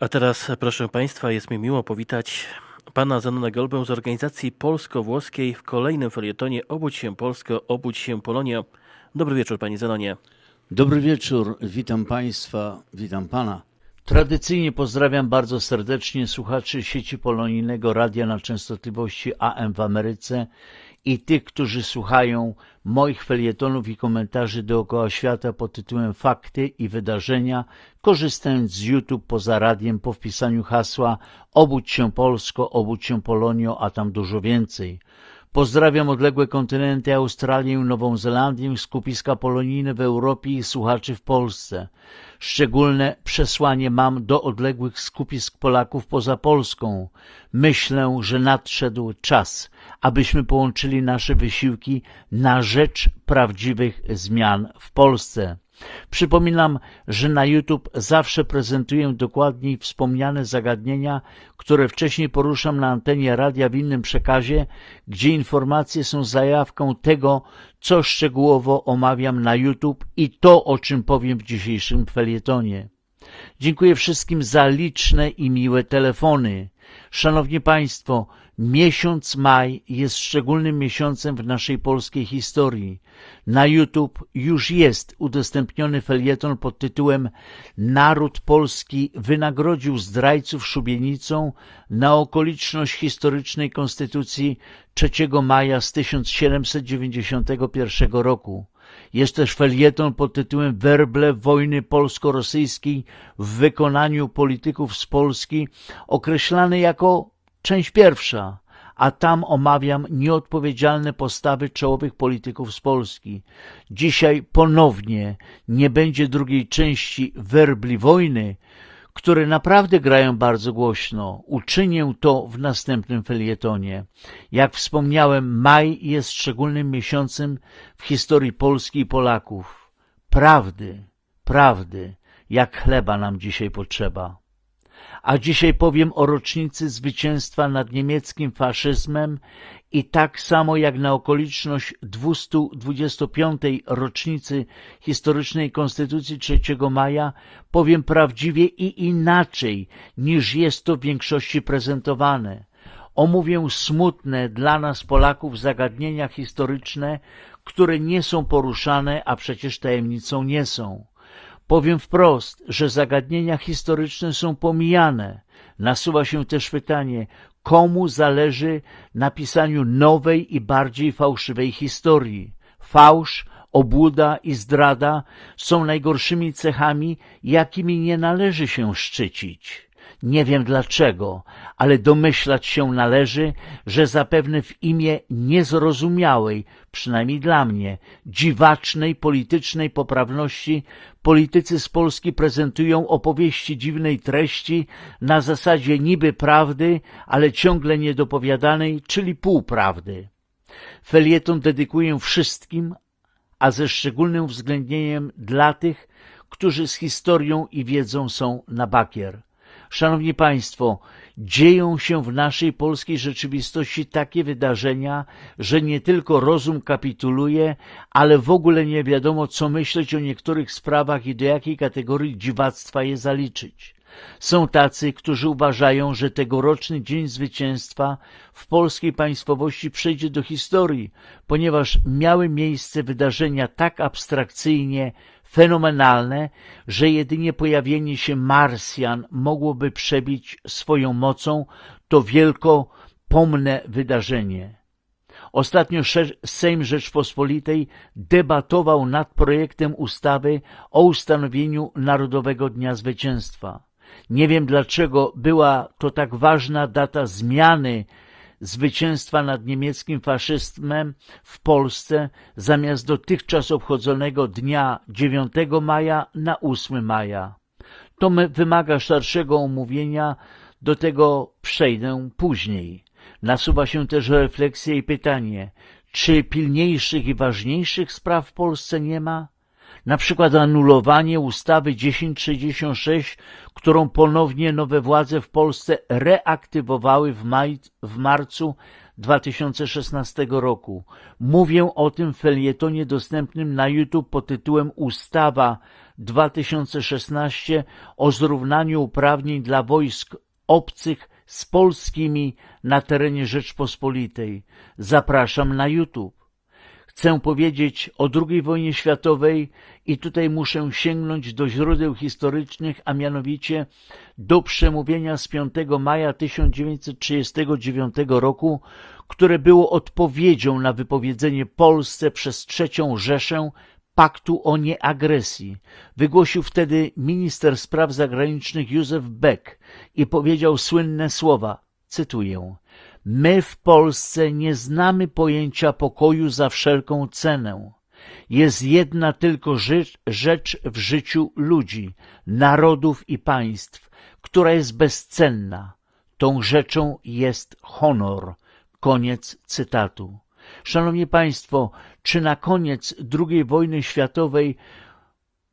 A teraz, proszę Państwa, jest mi miło powitać pana Zenona Golbę z organizacji polsko-włoskiej w kolejnym felietonie Obudź się Polsko, obudź się Polonia. Dobry wieczór, panie Zenonie. Dobry wieczór, witam Państwa, witam Pana. Tradycyjnie pozdrawiam bardzo serdecznie słuchaczy sieci polonijnego radia na częstotliwości AM w Ameryce i tych, którzy słuchają moich felietonów i komentarzy dookoła świata pod tytułem Fakty i Wydarzenia, korzystając z YouTube poza radiem po wpisaniu hasła Obudź się Polsko, obudź się Polonio, a tam dużo więcej. Pozdrawiam odległe kontynenty Australię, Nową Zelandię, skupiska polonijne w Europie i słuchaczy w Polsce. Szczególne przesłanie mam do odległych skupisk Polaków poza Polską. Myślę, że nadszedł czas, abyśmy połączyli nasze wysiłki na rzecz prawdziwych zmian w Polsce. Przypominam, że na YouTube zawsze prezentuję dokładniej wspomniane zagadnienia, które wcześniej poruszam na antenie radia w innym przekazie, gdzie informacje są zajawką tego, co szczegółowo omawiam na YouTube i to, o czym powiem w dzisiejszym felietonie. Dziękuję wszystkim za liczne i miłe telefony. Szanowni Państwo, miesiąc maj jest szczególnym miesiącem w naszej polskiej historii. Na YouTube już jest udostępniony felieton pod tytułem Naród Polski wynagrodził zdrajców szubienicą na okoliczność historycznej Konstytucji 3 maja z 1791 roku. Jest też felieton pod tytułem Werble wojny polsko-rosyjskiej w wykonaniu polityków z Polski, określany jako część pierwsza, a tam omawiam nieodpowiedzialne postawy czołowych polityków z Polski. Dzisiaj ponownie nie będzie drugiej części werbli wojny, które naprawdę grają bardzo głośno. Uczynię to w następnym felietonie. Jak wspomniałem, maj jest szczególnym miesiącem w historii Polski i Polaków. Prawdy, prawdy, jak chleba nam dzisiaj potrzeba. A dzisiaj powiem o rocznicy zwycięstwa nad niemieckim faszyzmem i tak samo jak na okoliczność 225. rocznicy historycznej Konstytucji 3 maja powiem prawdziwie i inaczej niż jest to w większości prezentowane. Omówię smutne dla nas Polaków zagadnienia historyczne, które nie są poruszane, a przecież tajemnicą nie są. Powiem wprost, że zagadnienia historyczne są pomijane. Nasuwa się też pytanie, komu zależy na pisaniu nowej i bardziej fałszywej historii. Fałsz, obłuda i zdrada są najgorszymi cechami, jakimi nie należy się szczycić. Nie wiem dlaczego, ale domyślać się należy, że zapewne w imię niezrozumiałej, przynajmniej dla mnie, dziwacznej politycznej poprawności politycy z Polski prezentują opowieści dziwnej treści na zasadzie niby prawdy, ale ciągle niedopowiadanej, czyli półprawdy. Felieton dedykuję wszystkim, a ze szczególnym uwzględnieniem dla tych, którzy z historią i wiedzą są na bakier. Szanowni Państwo, dzieją się w naszej polskiej rzeczywistości takie wydarzenia, że nie tylko rozum kapituluje, ale w ogóle nie wiadomo, co myśleć o niektórych sprawach i do jakiej kategorii dziwactwa je zaliczyć. Są tacy, którzy uważają, że tegoroczny Dzień Zwycięstwa w polskiej państwowości przejdzie do historii, ponieważ miały miejsce wydarzenia tak abstrakcyjnie fenomenalne, że jedynie pojawienie się Marsjan mogłoby przebić swoją mocą to wielko pomne wydarzenie. Ostatnio Sejm Rzeczpospolitej debatował nad projektem ustawy o ustanowieniu Narodowego Dnia Zwycięstwa. Nie wiem dlaczego była to tak ważna data zmiany zwycięstwa nad niemieckim faszyzmem w Polsce zamiast dotychczas obchodzonego dnia 9 maja na 8 maja. To wymaga szerszego omówienia, do tego przejdę później. Nasuwa się też refleksja i pytanie, czy pilniejszych i ważniejszych spraw w Polsce nie ma? Na przykład anulowanie ustawy 1066, którą ponownie nowe władze w Polsce reaktywowały w, maj, w marcu 2016 roku. Mówię o tym w felietonie dostępnym na YouTube pod tytułem Ustawa 2016 o zrównaniu uprawnień dla wojsk obcych z polskimi na terenie Rzeczpospolitej. Zapraszam na YouTube. Chcę powiedzieć o II wojnie światowej i tutaj muszę sięgnąć do źródeł historycznych, a mianowicie do przemówienia z 5 maja 1939 roku, które było odpowiedzią na wypowiedzenie Polsce przez III Rzeszę paktu o nieagresji. Wygłosił wtedy minister spraw zagranicznych Józef Beck i powiedział słynne słowa, cytuję, My w Polsce nie znamy pojęcia pokoju za wszelką cenę. Jest jedna tylko rzecz, w życiu ludzi, narodów i państw, która jest bezcenna. Tą rzeczą jest honor. Koniec cytatu. Szanowni Państwo, czy na koniec II wojny światowej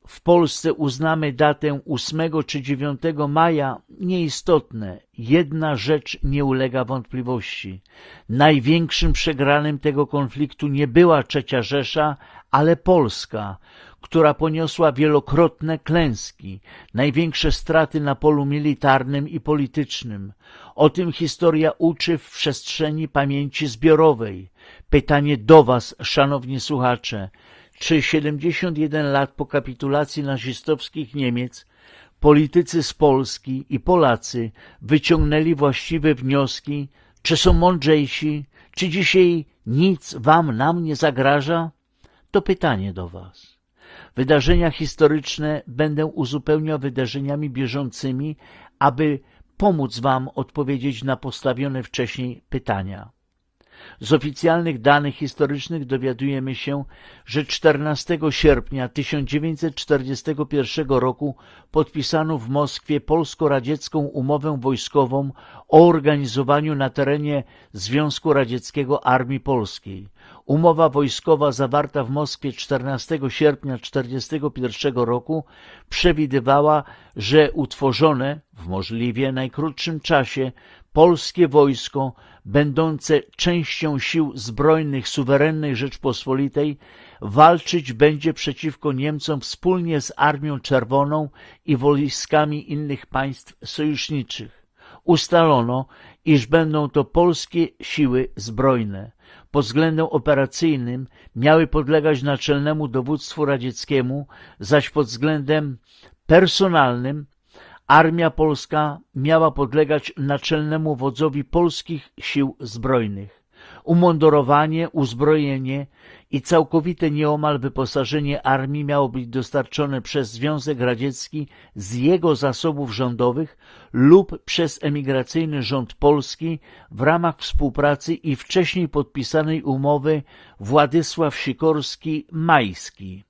w Polsce uznamy datę 8 czy 9 maja, nieistotne. Jedna rzecz nie ulega wątpliwości. Największym przegranym tego konfliktu nie była trzecia Rzesza, ale Polska, która poniosła wielokrotne klęski, największe straty na polu militarnym i politycznym. O tym historia uczy w przestrzeni pamięci zbiorowej. Pytanie do Was, szanowni słuchacze. Czy 71 lat po kapitulacji nazistowskich Niemiec politycy z Polski i Polacy wyciągnęli właściwe wnioski? Czy są mądrzejsi? Czy dzisiaj nic Wam, nam nie zagraża? To pytanie do Was. Wydarzenia historyczne będę uzupełniał wydarzeniami bieżącymi, aby pomóc Wam odpowiedzieć na postawione wcześniej pytania. Z oficjalnych danych historycznych dowiadujemy się, że 14 sierpnia 1941 roku podpisano w Moskwie polsko-radziecką umowę wojskową o organizowaniu na terenie Związku Radzieckiego Armii Polskiej. Umowa wojskowa zawarta w Moskwie 14 sierpnia 1941 roku przewidywała, że utworzone w możliwie najkrótszym czasie polskie wojsko, będące częścią sił zbrojnych suwerennej Rzeczpospolitej, walczyć będzie przeciwko Niemcom wspólnie z Armią Czerwoną i wojskami innych państw sojuszniczych. Ustalono, iż będą to polskie siły zbrojne. Pod względem operacyjnym miały podlegać naczelnemu dowództwu radzieckiemu, zaś pod względem personalnym Armia polska miała podlegać naczelnemu wodzowi polskich sił zbrojnych. Umundurowanie, uzbrojenie i całkowite nieomal wyposażenie armii miało być dostarczone przez Związek Radziecki z jego zasobów rządowych lub przez emigracyjny rząd polski w ramach współpracy i wcześniej podpisanej umowy Władysław Sikorski-Majski.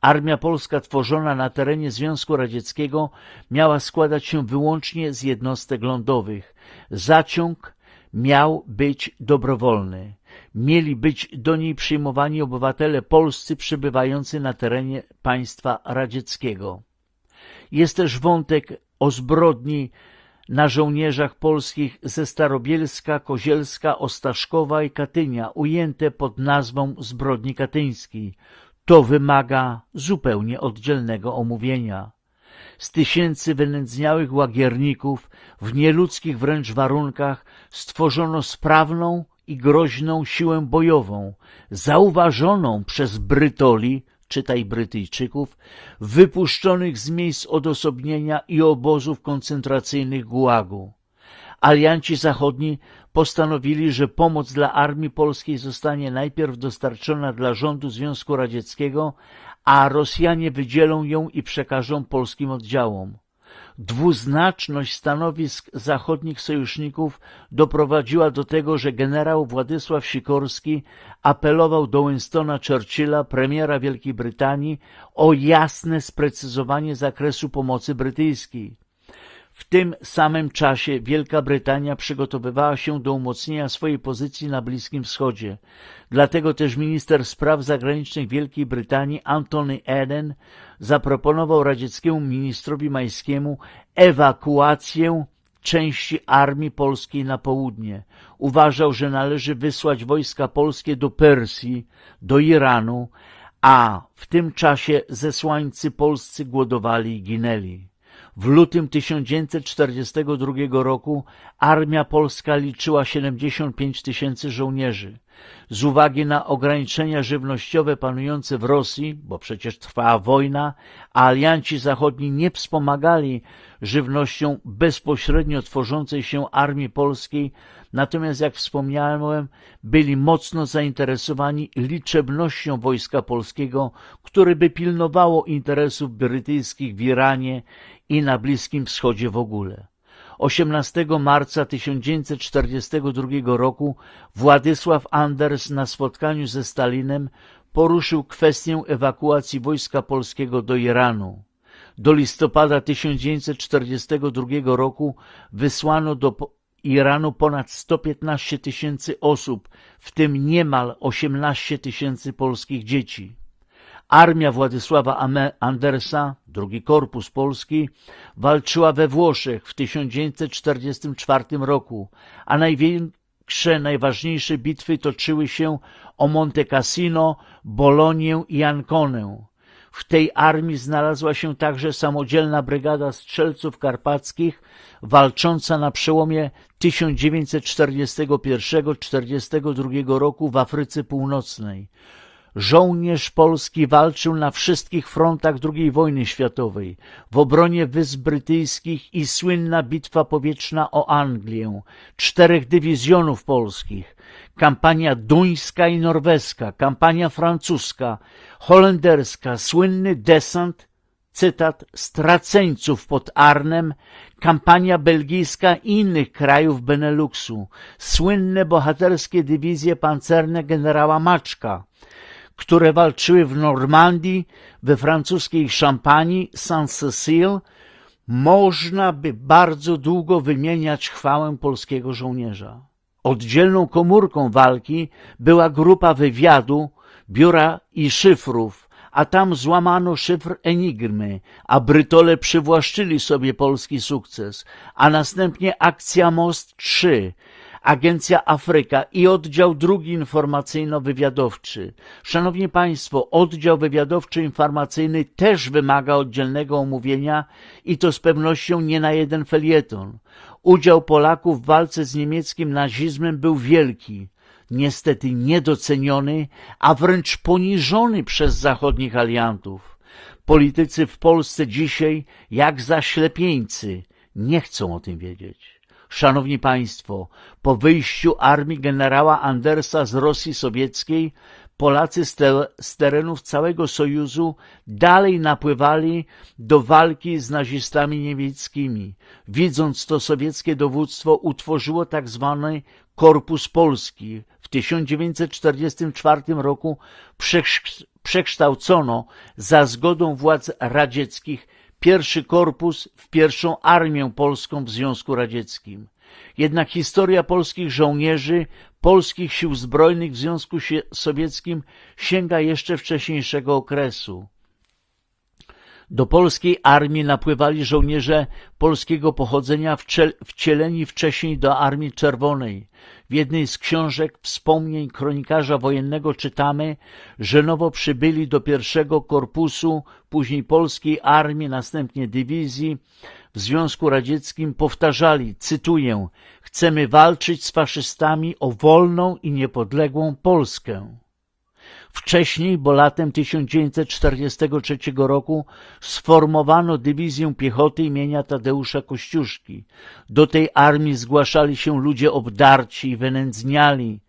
Armia polska tworzona na terenie Związku Radzieckiego miała składać się wyłącznie z jednostek lądowych. Zaciąg miał być dobrowolny. Mieli być do niej przyjmowani obywatele polscy przybywający na terenie państwa radzieckiego. Jest też wątek o zbrodni na żołnierzach polskich ze Starobielska, Kozielska, Ostaszkowa i Katynia, ujęte pod nazwą zbrodni katyńskiej. To wymaga zupełnie oddzielnego omówienia. Z tysięcy wynędzniałych łagierników w nieludzkich wręcz warunkach stworzono sprawną i groźną siłę bojową, zauważoną przez Brytoli, czytaj Brytyjczyków, wypuszczonych z miejsc odosobnienia i obozów koncentracyjnych Gułagu. Alianci zachodni postanowili, że pomoc dla armii polskiej zostanie najpierw dostarczona dla rządu Związku Radzieckiego, a Rosjanie wydzielą ją i przekażą polskim oddziałom. Dwuznaczność stanowisk zachodnich sojuszników doprowadziła do tego, że generał Władysław Sikorski apelował do Winstona Churchilla, premiera Wielkiej Brytanii, o jasne sprecyzowanie zakresu pomocy brytyjskiej. W tym samym czasie Wielka Brytania przygotowywała się do umocnienia swojej pozycji na Bliskim Wschodzie. Dlatego też minister spraw zagranicznych Wielkiej Brytanii Anthony Eden zaproponował radzieckiemu ministrowi majskiemu ewakuację części armii polskiej na południe. Uważał, że należy wysłać wojska polskie do Persji, do Iranu, a w tym czasie zesłańcy polscy głodowali i ginęli. W lutym 1942 roku armia polska liczyła 75 tysięcy żołnierzy. Z uwagi na ograniczenia żywnościowe panujące w Rosji, bo przecież trwała wojna, a alianci zachodni nie wspomagali żywnością bezpośrednio tworzącej się armii polskiej, natomiast jak wspomniałem, byli mocno zainteresowani liczebnością wojska polskiego, które by pilnowało interesów brytyjskich w Iranie i na Bliskim Wschodzie w ogóle. 18 marca 1942 roku Władysław Anders na spotkaniu ze Stalinem poruszył kwestię ewakuacji wojska polskiego do Iranu. Do listopada 1942 roku wysłano do Iranu ponad 115 tysięcy osób, w tym niemal 18 tysięcy polskich dzieci. Armia Władysława Andersa, drugi korpus polski, walczyła we Włoszech w 1944 roku, a największe, najważniejsze bitwy toczyły się o Monte Cassino, Bolonię i Anconę. W tej armii znalazła się także samodzielna brygada strzelców karpackich, walcząca na przełomie 1941-1942 roku w Afryce Północnej. Żołnierz polski walczył na wszystkich frontach II wojny światowej, w obronie Wysp Brytyjskich i słynna bitwa powietrzna o Anglię, czterech dywizjonów polskich, kampania duńska i norweska, kampania francuska, holenderska, słynny desant, cytat, straceńców pod Arnem, kampania belgijska i innych krajów Beneluxu, słynne bohaterskie dywizje pancerne generała Maczka, które walczyły w Normandii, we francuskiej Szampanii, Saint-Cécile, można by bardzo długo wymieniać chwałę polskiego żołnierza. Oddzielną komórką walki była grupa wywiadu, biura i szyfrów, a tam złamano szyfr Enigmy, a Brytole przywłaszczyli sobie polski sukces, a następnie akcja Most 3, Agencja Afryka i oddział drugi informacyjno-wywiadowczy. Szanowni Państwo, oddział wywiadowczy-informacyjny też wymaga oddzielnego omówienia i to z pewnością nie na jeden felieton. Udział Polaków w walce z niemieckim nazizmem był wielki, niestety niedoceniony, a wręcz poniżony przez zachodnich aliantów. Politycy w Polsce dzisiaj, jak zaślepieńcy, nie chcą o tym wiedzieć. Szanowni Państwo, po wyjściu armii generała Andersa z Rosji Sowieckiej, Polacy z, te, z terenów całego Sojuszu dalej napływali do walki z nazistami niemieckimi. Widząc to, sowieckie dowództwo utworzyło tak zwany Korpus Polski. W 1944 roku przeksz- przekształcono za zgodą władz radzieckich pierwszy korpus w pierwszą armię polską w Związku Radzieckim. Jednak historia polskich żołnierzy, polskich sił zbrojnych w Związku Sowieckim sięga jeszcze wcześniejszego okresu. Do polskiej armii napływali żołnierze polskiego pochodzenia wcieleni wcześniej do Armii Czerwonej. W jednej z książek wspomnień kronikarza wojennego czytamy, że nowo przybyli do pierwszego korpusu, później polskiej armii, następnie dywizji w Związku Radzieckim powtarzali, cytuję, chcemy walczyć z faszystami o wolną i niepodległą Polskę. Wcześniej, bo latem 1943 roku sformowano dywizję piechoty imienia Tadeusza Kościuszki. Do tej armii zgłaszali się ludzie obdarci i wynędzniali.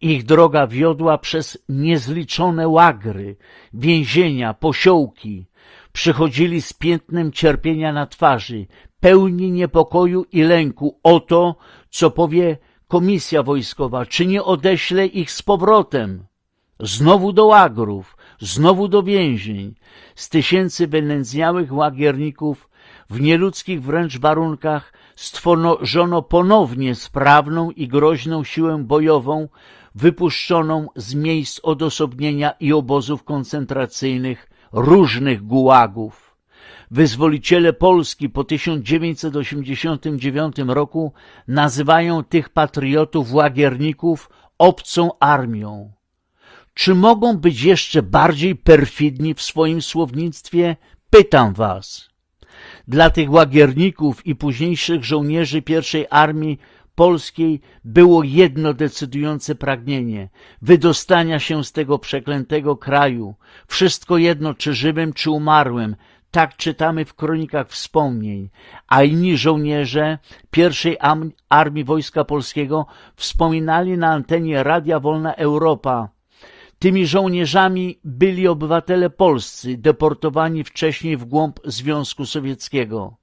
Ich droga wiodła przez niezliczone łagry, więzienia, posiołki. Przychodzili z piętnem cierpienia na twarzy, pełni niepokoju i lęku o to, co powie komisja wojskowa, czy nie odeśle ich z powrotem. Znowu do łagrów, znowu do więzień. Z tysięcy wynędzniałych łagierników w nieludzkich wręcz warunkach stworzono ponownie sprawną i groźną siłę bojową, wypuszczoną z miejsc odosobnienia i obozów koncentracyjnych różnych gułagów. Wyzwoliciele Polski po 1989 roku nazywają tych patriotów łagierników obcą armią. Czy mogą być jeszcze bardziej perfidni w swoim słownictwie? Pytam was. Dla tych łagierników i późniejszych żołnierzy pierwszej armii polskiej było jedno decydujące pragnienie wydostania się z tego przeklętego kraju. Wszystko jedno, czy żywym, czy umarłym. Tak czytamy w kronikach wspomnień, a inni żołnierze pierwszej armii Wojska Polskiego wspominali na antenie Radia Wolna Europa. Tymi żołnierzami byli obywatele polscy, deportowani wcześniej w głąb Związku Sowieckiego.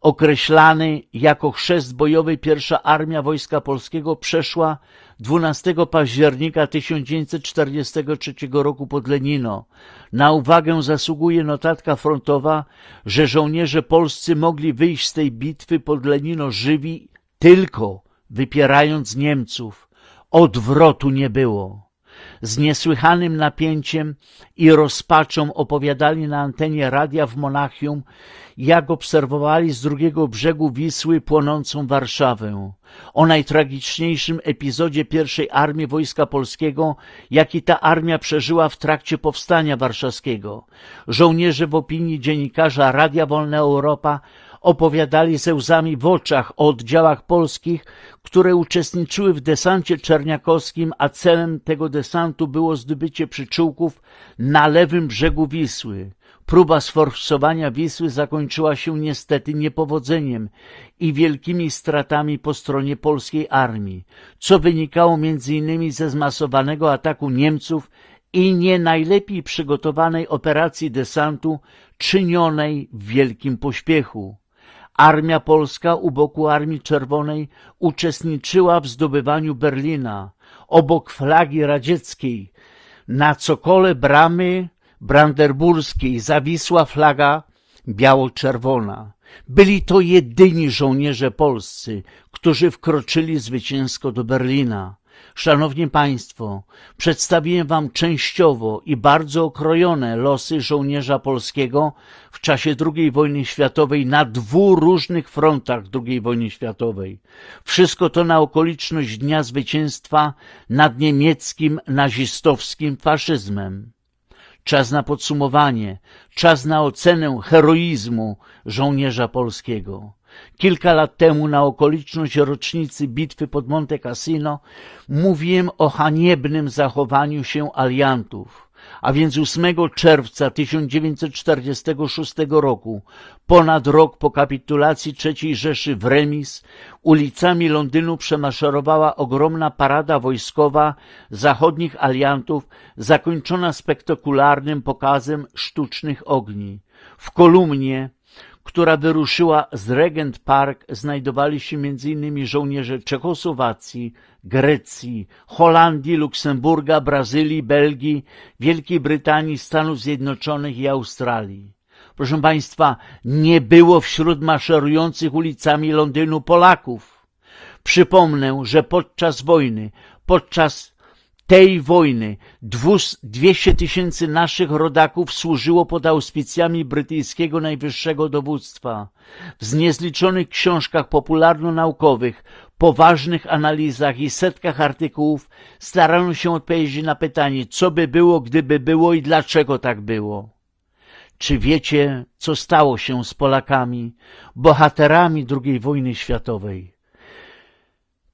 Określany jako chrzest bojowy pierwsza armia Wojska Polskiego przeszła 12 października 1943 roku pod Lenino. Na uwagę zasługuje notatka frontowa, że żołnierze polscy mogli wyjść z tej bitwy pod Lenino żywi tylko wypierając Niemców. Odwrotu nie było z niesłychanym napięciem i rozpaczą opowiadali na antenie radia w Monachium, jak obserwowali z drugiego brzegu Wisły płonącą Warszawę. O najtragiczniejszym epizodzie pierwszej armii Wojska Polskiego, jaki ta armia przeżyła w trakcie powstania warszawskiego. Żołnierze w opinii dziennikarza Radia Wolna Europa opowiadali ze łzami w oczach o oddziałach polskich, które uczestniczyły w desancie czerniakowskim, a celem tego desantu było zdobycie przyczółków na lewym brzegu Wisły. Próba sforsowania Wisły zakończyła się niestety niepowodzeniem i wielkimi stratami po stronie polskiej armii, co wynikało innymi ze zmasowanego ataku Niemców i nie najlepiej przygotowanej operacji desantu czynionej w wielkim pośpiechu. Armia polska u boku Armii Czerwonej uczestniczyła w zdobywaniu Berlina. Obok flagi radzieckiej na cokole bramy brandenburskiej zawisła flaga biało-czerwona. Byli to jedyni żołnierze polscy, którzy wkroczyli zwycięsko do Berlina. Szanowni Państwo, przedstawiłem Wam częściowo i bardzo okrojone losy żołnierza polskiego w czasie II wojny światowej na dwóch różnych frontach II wojny światowej. Wszystko to na okoliczność Dnia Zwycięstwa nad niemieckim nazistowskim faszyzmem. Czas na podsumowanie, czas na ocenę heroizmu żołnierza polskiego. Kilka lat temu na okoliczność rocznicy bitwy pod Monte Cassino mówiłem o haniebnym zachowaniu się aliantów, a więc 8 czerwca 1946 roku, ponad rok po kapitulacji III Rzeszy w remis, ulicami Londynu przemaszerowała ogromna parada wojskowa zachodnich aliantów, zakończona spektakularnym pokazem sztucznych ogni. W kolumnie która wyruszyła z Regent Park, znajdowali się m.in. żołnierze Czechosłowacji, Grecji, Holandii, Luksemburga, Brazylii, Belgii, Wielkiej Brytanii, Stanów Zjednoczonych i Australii. Proszę Państwa, nie było wśród maszerujących ulicami Londynu Polaków. Przypomnę, że podczas wojny, podczas tej wojny 200 tysięcy naszych rodaków służyło pod auspicjami brytyjskiego najwyższego dowództwa. W niezliczonych książkach popularno-naukowych, poważnych analizach i setkach artykułów starano się odpowiedzieć na pytanie, co by było, gdyby było i dlaczego tak było. Czy wiecie, co stało się z Polakami, bohaterami II wojny światowej?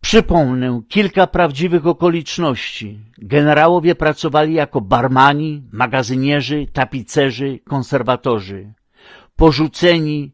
Przypomnę kilka prawdziwych okoliczności. Generałowie pracowali jako barmani, magazynierzy, tapicerzy, konserwatorzy. Porzuceni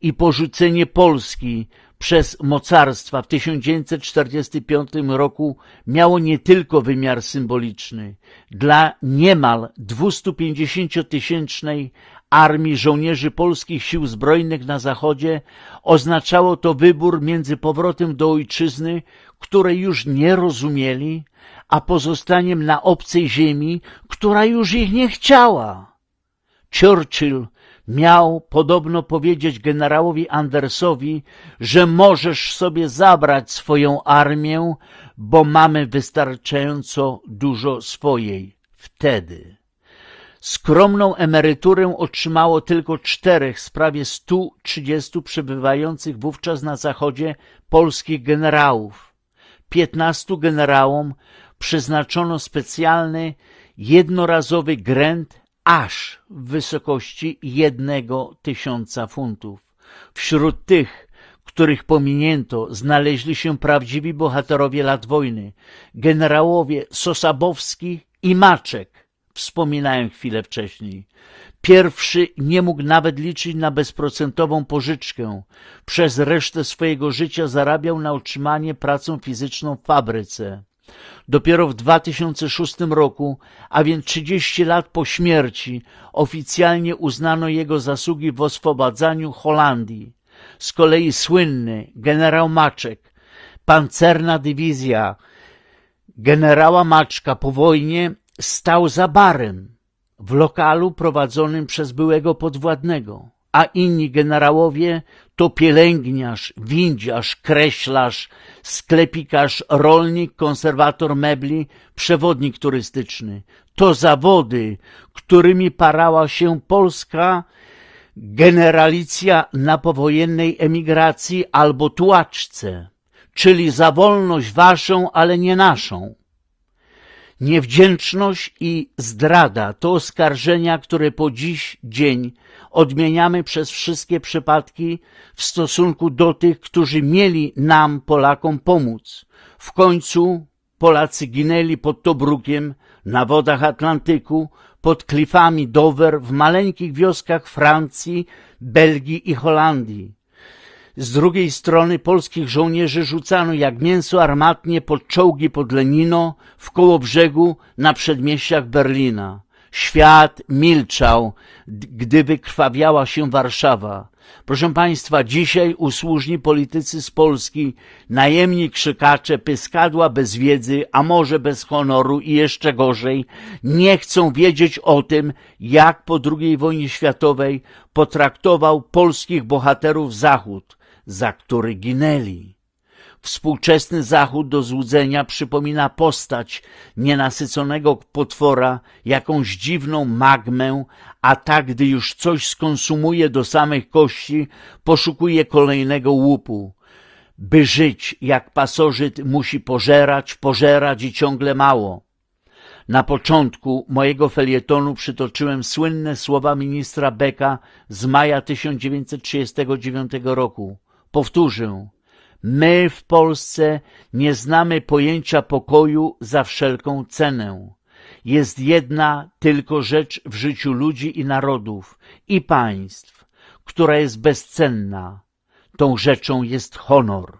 i porzucenie Polski przez mocarstwa w 1945 roku miało nie tylko wymiar symboliczny. Dla niemal 250-tysięcznej armii żołnierzy polskich sił zbrojnych na zachodzie oznaczało to wybór między powrotem do ojczyzny, której już nie rozumieli, a pozostaniem na obcej ziemi, która już ich nie chciała. Churchill miał podobno powiedzieć generałowi Andersowi, że możesz sobie zabrać swoją armię, bo mamy wystarczająco dużo swojej. Wtedy. Skromną emeryturę otrzymało tylko czterech z prawie 130 przebywających wówczas na zachodzie polskich generałów. Piętnastu generałom przeznaczono specjalny, jednorazowy grant aż w wysokości jednego tysiąca funtów. Wśród tych, których pominięto, znaleźli się prawdziwi bohaterowie lat wojny, generałowie Sosabowski i Maczek, wspominałem chwilę wcześniej. Pierwszy nie mógł nawet liczyć na bezprocentową pożyczkę. Przez resztę swojego życia zarabiał na utrzymanie pracą fizyczną w fabryce. Dopiero w 2006 roku, a więc 30 lat po śmierci, oficjalnie uznano jego zasługi w oswobadzaniu Holandii. Z kolei słynny generał Maczek, pancerna dywizja generała Maczka po wojnie stał za barem w lokalu prowadzonym przez byłego podwładnego, a inni generałowie to pielęgniarz, windziarz, kreślarz, sklepikarz, rolnik, konserwator mebli, przewodnik turystyczny. To zawody, którymi parała się polska generalicja na powojennej emigracji albo tułaczce, czyli za wolność waszą, ale nie naszą. Niewdzięczność i zdrada to oskarżenia, które po dziś dzień odmieniamy przez wszystkie przypadki w stosunku do tych, którzy mieli nam, Polakom, pomóc. W końcu Polacy ginęli pod Tobrukiem, na wodach Atlantyku, pod klifami Dover, w maleńkich wioskach Francji, Belgii i Holandii. Z drugiej strony polskich żołnierzy rzucano jak mięso armatnie pod czołgi pod Lenino, w koło brzegu, na przedmieściach Berlina. Świat milczał, gdy wykrwawiała się Warszawa. Proszę Państwa, dzisiaj usłużni politycy z Polski, najemni krzykacze, pyskadła bez wiedzy, a może bez honoru i jeszcze gorzej, nie chcą wiedzieć o tym, jak po II wojnie światowej potraktował polskich bohaterów Zachód, za który ginęli. Współczesny Zachód do złudzenia przypomina postać nienasyconego potwora, jakąś dziwną magmę, a tak, gdy już coś skonsumuje do samych kości, poszukuje kolejnego łupu. By żyć jak pasożyt musi pożerać, pożerać i ciągle mało. Na początku mojego felietonu przytoczyłem słynne słowa ministra Becka z maja 1939 roku. Powtórzę. My w Polsce nie znamy pojęcia pokoju za wszelką cenę. Jest jedna tylko rzecz w życiu ludzi i narodów i państw, która jest bezcenna. Tą rzeczą jest honor.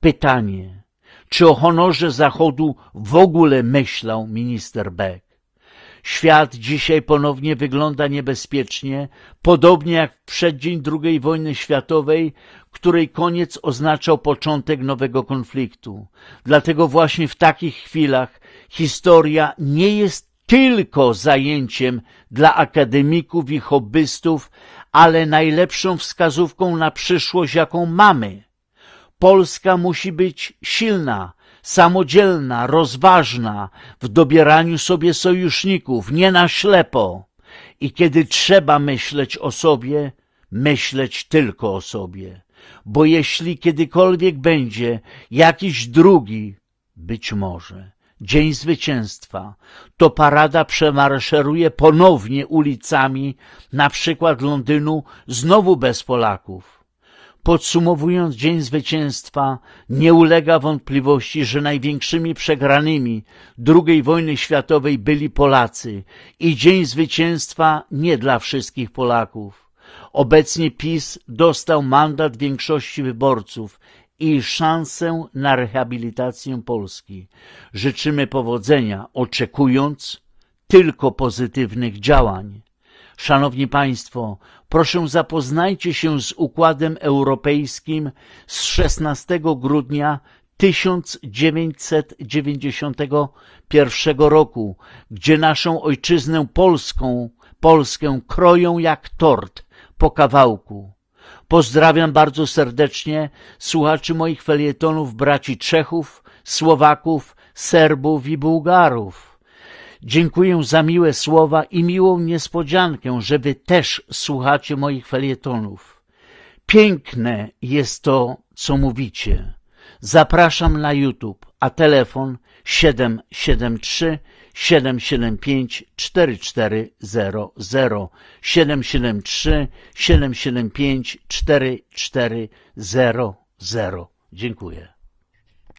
Pytanie, czy o honorze Zachodu w ogóle myślał minister Beck? Świat dzisiaj ponownie wygląda niebezpiecznie, podobnie jak w przeddzień II wojny światowej, której koniec oznaczał początek nowego konfliktu. Dlatego właśnie w takich chwilach historia nie jest tylko zajęciem dla akademików i hobbystów, ale najlepszą wskazówką na przyszłość, jaką mamy. Polska musi być silna, samodzielna, rozważna w dobieraniu sobie sojuszników, nie na ślepo. I kiedy trzeba myśleć o sobie, myśleć tylko o sobie. Bo jeśli kiedykolwiek będzie jakiś drugi, być może, Dzień Zwycięstwa, to parada przemaszeruje ponownie ulicami, na przykład Londynu, znowu bez Polaków. Podsumowując Dzień Zwycięstwa, nie ulega wątpliwości, że największymi przegranymi II wojny światowej byli Polacy i Dzień Zwycięstwa nie dla wszystkich Polaków. Obecnie PiS dostał mandat większości wyborców i szansę na rehabilitację Polski. Życzymy powodzenia, oczekując tylko pozytywnych działań. Szanowni Państwo, proszę zapoznajcie się z układem europejskim z 16 grudnia 1991 roku, gdzie naszą ojczyznę polską Polskę kroją jak tort po kawałku. Pozdrawiam bardzo serdecznie słuchaczy moich felietonów braci Czechów, Słowaków, Serbów i Bułgarów. Dziękuję za miłe słowa i miłą niespodziankę, że wy też słuchacie moich felietonów. Piękne jest to, co mówicie. Zapraszam na YouTube, a telefon 773 775 4400 773 775 4400. Dziękuję.